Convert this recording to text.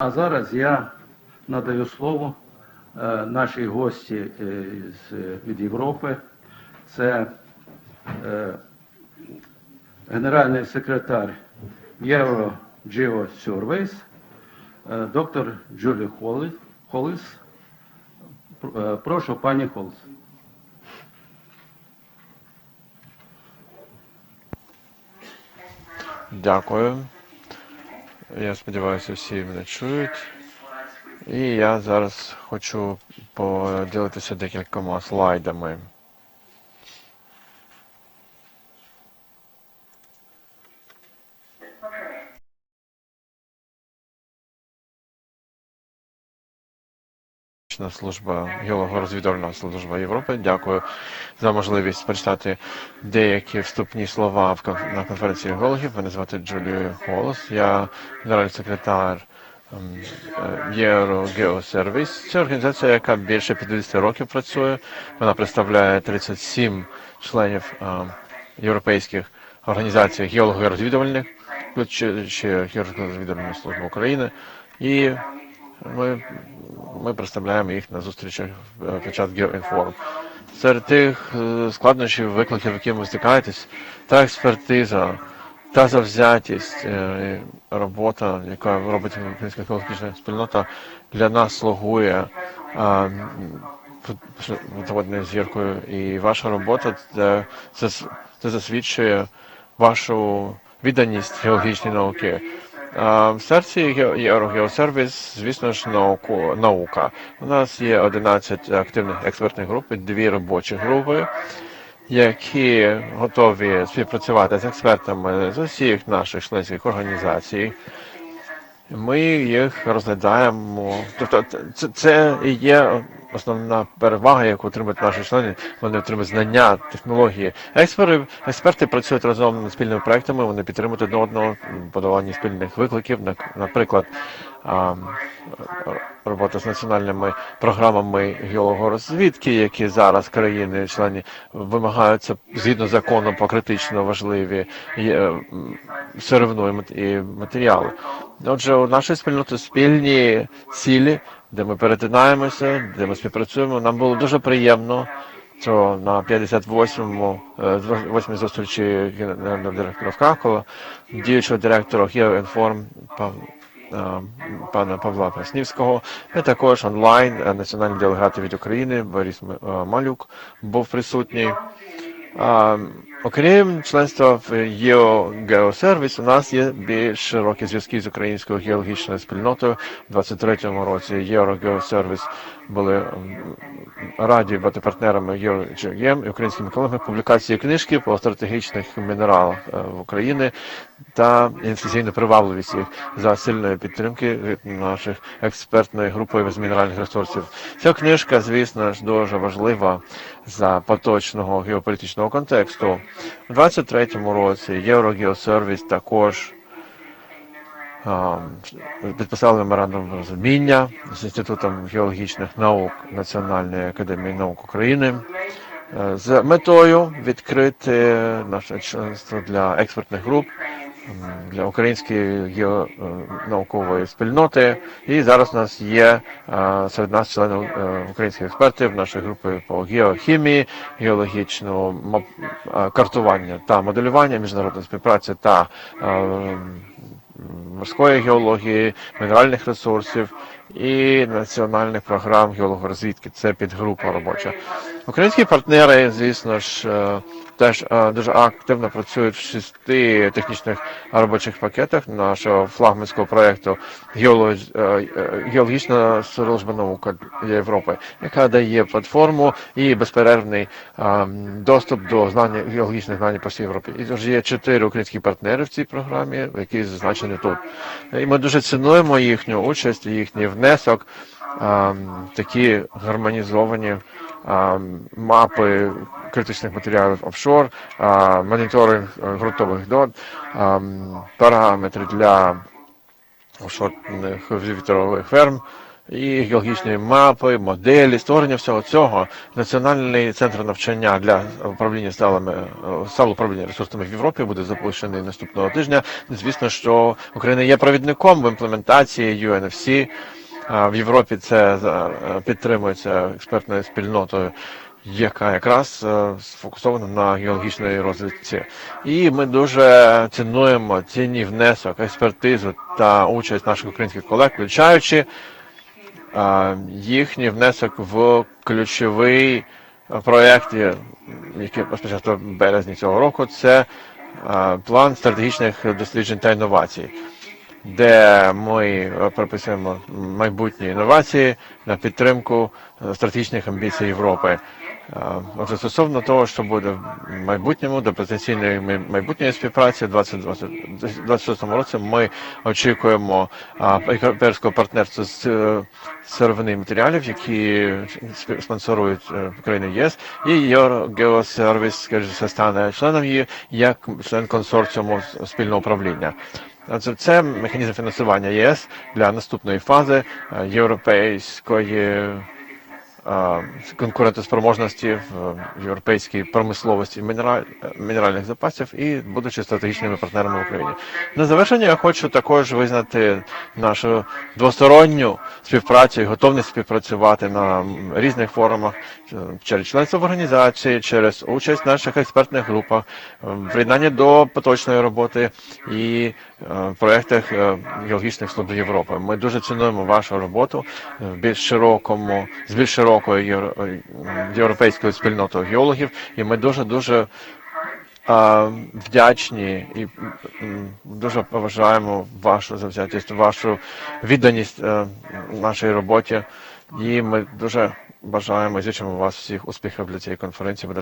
А зараз я надаю слово е, нашій гості е, від Європи. Це е, генеральний секретар Євро Surveys, е, доктор Джулі. Е, Прошу, пані Холіс. Дякую. Я сподіваюся, всі мене чують. І я зараз хочу поділитися декількома слайдами. Геологічна служба геологорозвідувальна служба Європи. Дякую за можливість прочитати деякі вступні слова на конференції геологів. Мене звати Джулія Холос. Я генеральний секретар ем, е, Єврогеосервіс. Це організація, яка більше 50 років працює. Вона представляє 37 членів ем, європейських організацій геологорозвідувальних, включаючи геологорозвідувальну службу України. І ми, ми представляємо їх на зустрічах е, під час GeoInform. Серед тих е, складнощів, викликів, які ви стикаєтесь, та експертиза, та завзятість, е, робота, яка робить українська екологічна спільнота, для нас слугує а, водною зіркою. І ваша робота це, це, це засвідчує вашу відданість геологічній науки. В серці Єврогеосервіс, звісно ж, науку, наука. У нас є 11 активних експертних груп дві робочі групи, які готові співпрацювати з експертами з усіх наших членських організацій. Ми їх розглядаємо. Тобто, це, є основна перевага, яку отримують наші члени. Вони отримують знання, технології. Експерти, експерти працюють разом над спільними проектами. Вони підтримують одне одного в подоланні спільних викликів. Наприклад, робота з національними програмами геологорозвідки, які зараз країни-члені вимагаються згідно закону по критично важливі м, сировину і матеріали. Отже, у нашої спільноти спільні цілі, де ми перетинаємося, де ми співпрацюємо. Нам було дуже приємно, що на 58-му е, 8-й зустрічі генерального директора в Кракова, діючого директора е, пана Павла Краснівського, і також онлайн е, національний делегат від України Борис е, Малюк був присутній. А, окрім членства в ЄОГеосервіс, у нас є більш широкі зв'язки з українською геологічною спільнотою. У 23-му році ЄОГеосервіс були раді бути партнерами ЄОГЕМ і українськими колегами публікації книжки по стратегічних мінералах е, в Україні та інвестиційну привабливість їх за сильної підтримки від наших експертної групи з мінеральних ресурсів. Ця книжка, звісно ж, дуже важлива за поточного геополітичного контексту. У 23-му році Єврогеосервіс також підписали меморандум розуміння з Інститутом геологічних наук Національної академії наук України е, з метою відкрити наше членство для експертних груп для української геонаукової спільноти. І зараз у нас є е, серед нас членів е, українських експертів нашої групи по геохімії, геологічного мап- е, картування та моделювання, міжнародної співпраці та морської геології, мінеральних ресурсів і національних програм геологорозвідки. Це підгрупа робоча. Українські партнери, звісно ж, е, теж е, дуже активно працюють в шести технічних робочих пакетах нашого флагманського проєкту «Геолог- е, Геологічна служба наука Європи, яка дає платформу і безперервний доступ до знання геологічних знань по всій Європі. І тож є чотири українські партнери в цій програмі, які зазначені тут. І ми дуже цінуємо їхню участь, їхній внесок, е, такі гармонізовані е, мапи критичних матеріалів офшор, е, моніторинг ґрунтових дод, е, параметри для офшорних вітрових ферм і геологічні мапи, моделі, створення всього цього. Національний центр навчання для управління сталими е, управління ресурсами в Європі буде запущений наступного тижня. Звісно, що Україна є провідником в імплементації UNFC. В Європі це е, підтримується експертною спільнотою, яка якраз е, сфокусована на геологічній розвитці. І ми дуже цінуємо цінний внесок, експертизу та участь наших українських колег, включаючи е, їхній внесок в ключовий проєкт, який розпочався в березні цього року. Це план стратегічних досліджень та інновацій де ми прописуємо майбутні інновації на підтримку е, стратегічних амбіцій Європи. Е, Отже, стосовно того, що буде в майбутньому, до потенційної май- майбутньої співпраці в 2026 році, ми очікуємо європейського партнерства з е, сировини матеріалів, які спонсорують країни ЄС, і Єврогеосервіс, скажімо, стане членом її як член консорціуму спільного управління. Отже, це механізм фінансування ЄС для наступної фази е, європейської конкурентоспроможності в європейській промисловості мінераль, мінеральних запасів і будучи стратегічними партнерами в Україні. На завершення я хочу також визнати нашу двосторонню співпрацю і готовність співпрацювати на різних форумах е, через членство в організації, через участь в наших експертних групах, е, приєднання до поточної роботи і е, проєктах е, геологічних служб Європи. Ми дуже цінуємо вашу роботу в більш широкому, з більш широкою е, європейською спільнотою геологів, і ми дуже дуже вдячні і дуже поважаємо вашу завзятість, вашу відданість е, нашій роботі. І ми дуже бажаємо зичимо вас всіх успіхів для цієї конференції.